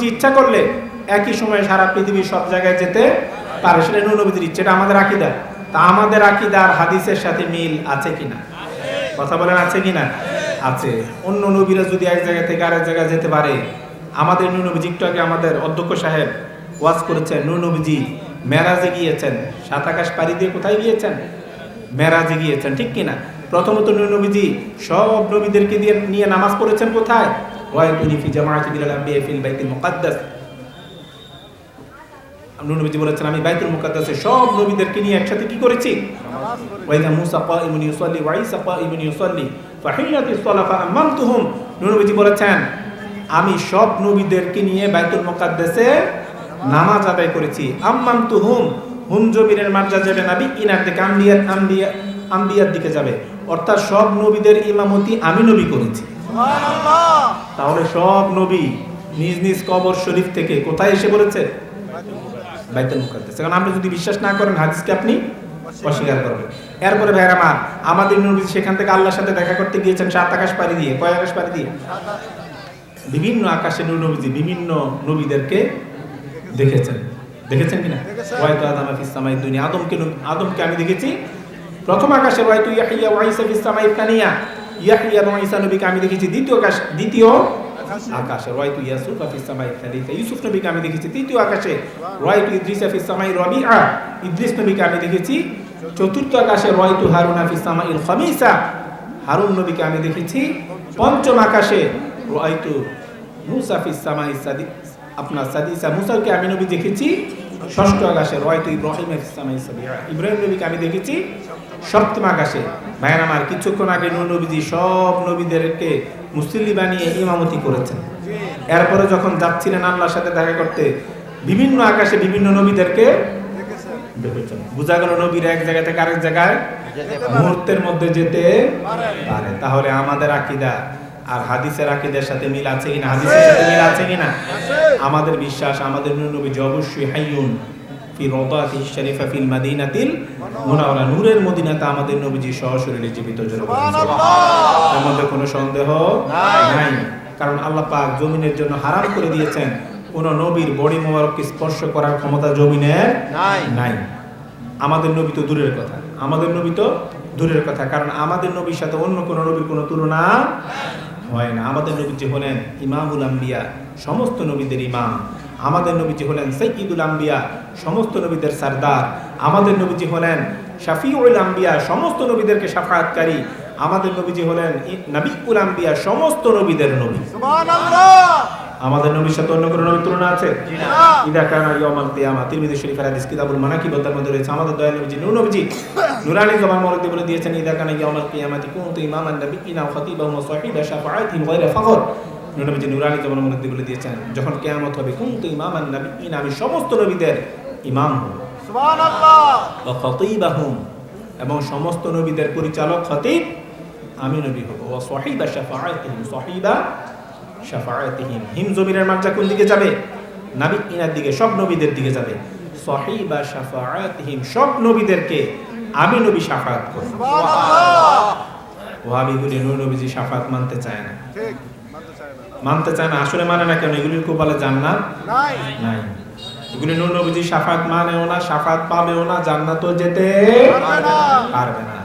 নবীজি ইচ্ছা করলে একই সময়ে সারা পৃথিবীর সব জায়গায় যেতে পারে। সেটা নবীজির ইচ্ছে, এটা আমাদের আকিদা। তা আমাদের আকিদার হাদিসের সাথে মিল আছে কিনা? কথা বলেন, আছে কিনা? আছে। অন্য নবীরা যদি এক জায়গা থেকে আরেক জায়গায় যেতে পারে, আমাদের নূর নবীজি একটু আগে আমাদের অধ্যক্ষ সাহেব ওয়াজ করেছেন, নূর নবীজি মেরাজে গিয়েছেন। সাত আকাশ পাড়ি দিয়ে কোথায় গিয়েছেন? মেরাজে গিয়েছেন, ঠিক কিনা? প্রথমত নূর নবীজি সব নবীদেরকে দিয়ে নিয়ে নামাজ পড়েছেন কোথায়? ওয়াইতুনি ফি জামাআতি বিলাল আম্বিয়া ফিল বাইতুল মুকাদ্দাস নূর নবীজি বলেছেন আমি বাইতুল মুকাদ্দাসে সব নবীদেরকে নিয়ে একসাথে কি করেছি ওয়াইদা মুসা কাইমুন ইউসাল্লি ওয়া ঈসা কাইমুন ইউসাল্লি ফাহিয়াতিস সালাফা আমামতুহুম নবীজি বলেছেন আমি সব নবীদেরকে নিয়ে বাইতুল মুকাদ্দাসে নামাজ আদায় করেছি আম্মামতুহুম হুম জমিনের মার্জা যাবে নাবি ইনার দিকে আম্বিয়া আম্বিয়া আম্বিয়ার দিকে যাবে অর্থাৎ সব নবীদের ইমামতি আমি নবী করেছি তাহলে সব নবী নিজ নিজ কবর শরীফ থেকে কোথায় এসে বলেছে বাইতুল মুকাদ্দাস। এখন আপনি যদি বিশ্বাস না করেন হাদিসকে আপনি অস্বীকার করবেন। এরপরে ভাইরা আমার আমাদের নবী সেখান থেকে আল্লাহর সাথে দেখা করতে গিয়েছেন সাত আকাশ পাড়ি দিয়ে। কয় আকাশ পাড়ি দিয়ে? বিভিন্ন আকাশে নবীজি বিভিন্ন নবীদেরকে দেখেছেন। দেখেছেন কিনা? ওয়াইতু আদম ফিস সামাই দুনিয়া। আদমকে আদমকে আমি দেখেছি প্রথম আকাশে ওয়াইতু ইয়াহিয়া ওয়া ঈসা ফিস সামাই কানিয়া ইয়াহিয়া এবং ঈসা নবীকে আমি দেখেছি দ্বিতীয় আকাশ, দ্বিতীয় আকাশে। ওয়াইতু ইয়াসুফ ফিস সামাই সালিসা। ইউসুফ নবীকে আমি দেখেছি তৃতীয় আকাশে। রয় ওয়াইতু ইদ্রিস ফিস সামাই রবিআ। ইদ্রিস নবীকে আমি দেখেছি চতুর্থ আকাশে। ওয়াইতু হারুনা ফিস সামাইল খামিসা। হারুন নবীকে আমি দেখেছি পঞ্চম আকাশে। ওয়াইতু মুসা ফিস সামাই সাদি, আপনার সাদিসা মুসাকে আমি নবী দেখেছি ষষ্ঠ আকাশে। রয় রয়তো ইব্রাহিম ফিস সামাই সাবিয়া ইব্রাহিম নবীকে আমি দেখেছি সপ্তম আকাশে ভাইয়ার আমার কিছুক্ষণ আগে নবীজি সব নবীদেরকে মুসল্লি বানিয়ে ইমামতি করেছেন। এরপরে যখন যাচ্ছিলেন আল্লাহর সাথে দেখা করতে, বিভিন্ন আকাশে বিভিন্ন নবীদেরকে বোঝা গেল নবীর এক জায়গা থেকে আরেক জায়গায় মুহূর্তের মধ্যে যেতে পারে। তাহলে আমাদের আকিদা আর হাদিসের আকিদের সাথে মিল আছে কিনা? হাদিসের সাথে মিল আছে কিনা? আমাদের বিশ্বাস, আমাদের নবী অবশ্যই হাইয়ুন। ফি রদাতি শরীফা ফিল মাদিনাতিল মুনাওয়ারা। নূরের মদিনাতে আমাদের নবীজি সশরীরে জীবিত জন্য এর মধ্যে কোনো সন্দেহ নাই। কারণ আল্লাহ পাক জমিনের জন্য হারাম করে দিয়েছেন। কোন নবীর বডি মোবারককে স্পর্শ করার ক্ষমতা জমিনের নাই। নাই। আমাদের নবী তো দূরের কথা। আমাদের নবী তো দূরের কথা। কারণ আমাদের নবীর সাথে অন্য কোন নবীর কোনো তুলনা হয় না। আমাদের নবীজি হলেন ইমামুল আম্বিয়া। সমস্ত নবীদের ইমাম। আমাদের নবীজি হলেন সৈকিদুল আম্বিয়া সমস্ত নবীদের সর্দার। আমাদের নবীজি হলেন শাফিউল আম্বিয়া সমস্ত নবীদেরকে সাফায়াতকারী। আমাদের নবীজি হলেন নবিউল আম্বিয়া সমস্ত নবীদের নবী। আমাদের নবীর সাথে অন্য কোনো নবীর তুলনা আছে? ইদা কানা ইয়াউমাল কিয়ামা। তিরমিজি শরীফের হাদিস কিতাবুল মানাকিব তার মধ্যে রয়েছে আমাদের দয়াল নবীজি নূর নবীজি নুরানি জবান মরদে বলে দিয়েছেন ইদা কানা ইয়াউমাল কিয়ামাতি কুনতু ইমামান নাবিয়িনা ওয়া খাতিবাহুম ওয়া সাহিবা শাফাআতিহিম গায়রা ফখর। নবীজি নুরানি জবান মরদে বলে দিয়েছেন যখন কেয়ামত হবে কুনতু ইমামান নাবিয়িনা আমি সমস্ত নবীদের ইমাম হব। ওয়া খাতিবাহুম এবং সমস্ত নবীদের পরিচালক খতিব আমি নবী হব। ওয়া সাহিবা শাফাআতিহিম সাহিবা শাফাআতিহিম। হিম জমিনের মার্জা কোন দিকে যাবে? নাবি ইনার দিকে সব নবীদের দিকে যাবে। সাহিবা শাফাআতিহিম সব নবীদেরকে আমি নবী শাফাআত করব। ওয়াহাবিগুলি নূর নবীজি শাফাআত মানতে চায় না। মানতে চায় না আসলে মানে না কেন? এগুলির কপালে জান্নাত নাই। এগুলি নূর নবীজি শাফাআত মানেও না শাফাআত পাবেও না জান্নাতও যেতে পারবে না।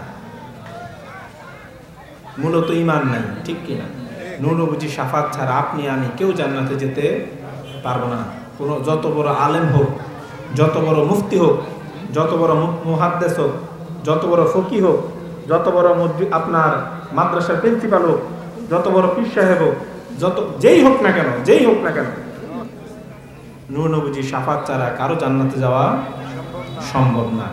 মূলত ইমান নাই ঠিক কিনা নূর নবীজি শাফাত ছাড়া আপনি আমি কেউ জান্নাতে যেতে পারব না। কোনো যত বড় আলেম হোক যত বড় মুফতি হোক যত বড় মুহাদ্দেস হোক যত বড় ফকি হোক যত বড় আপনার মাদ্রাসার প্রিন্সিপাল হোক যত বড় পীর সাহেব হোক যত যেই হোক না কেন, যেই হোক না কেন, নূর নবীজি সাফাত ছাড়া কারও জান্নাতে যাওয়া সম্ভব না।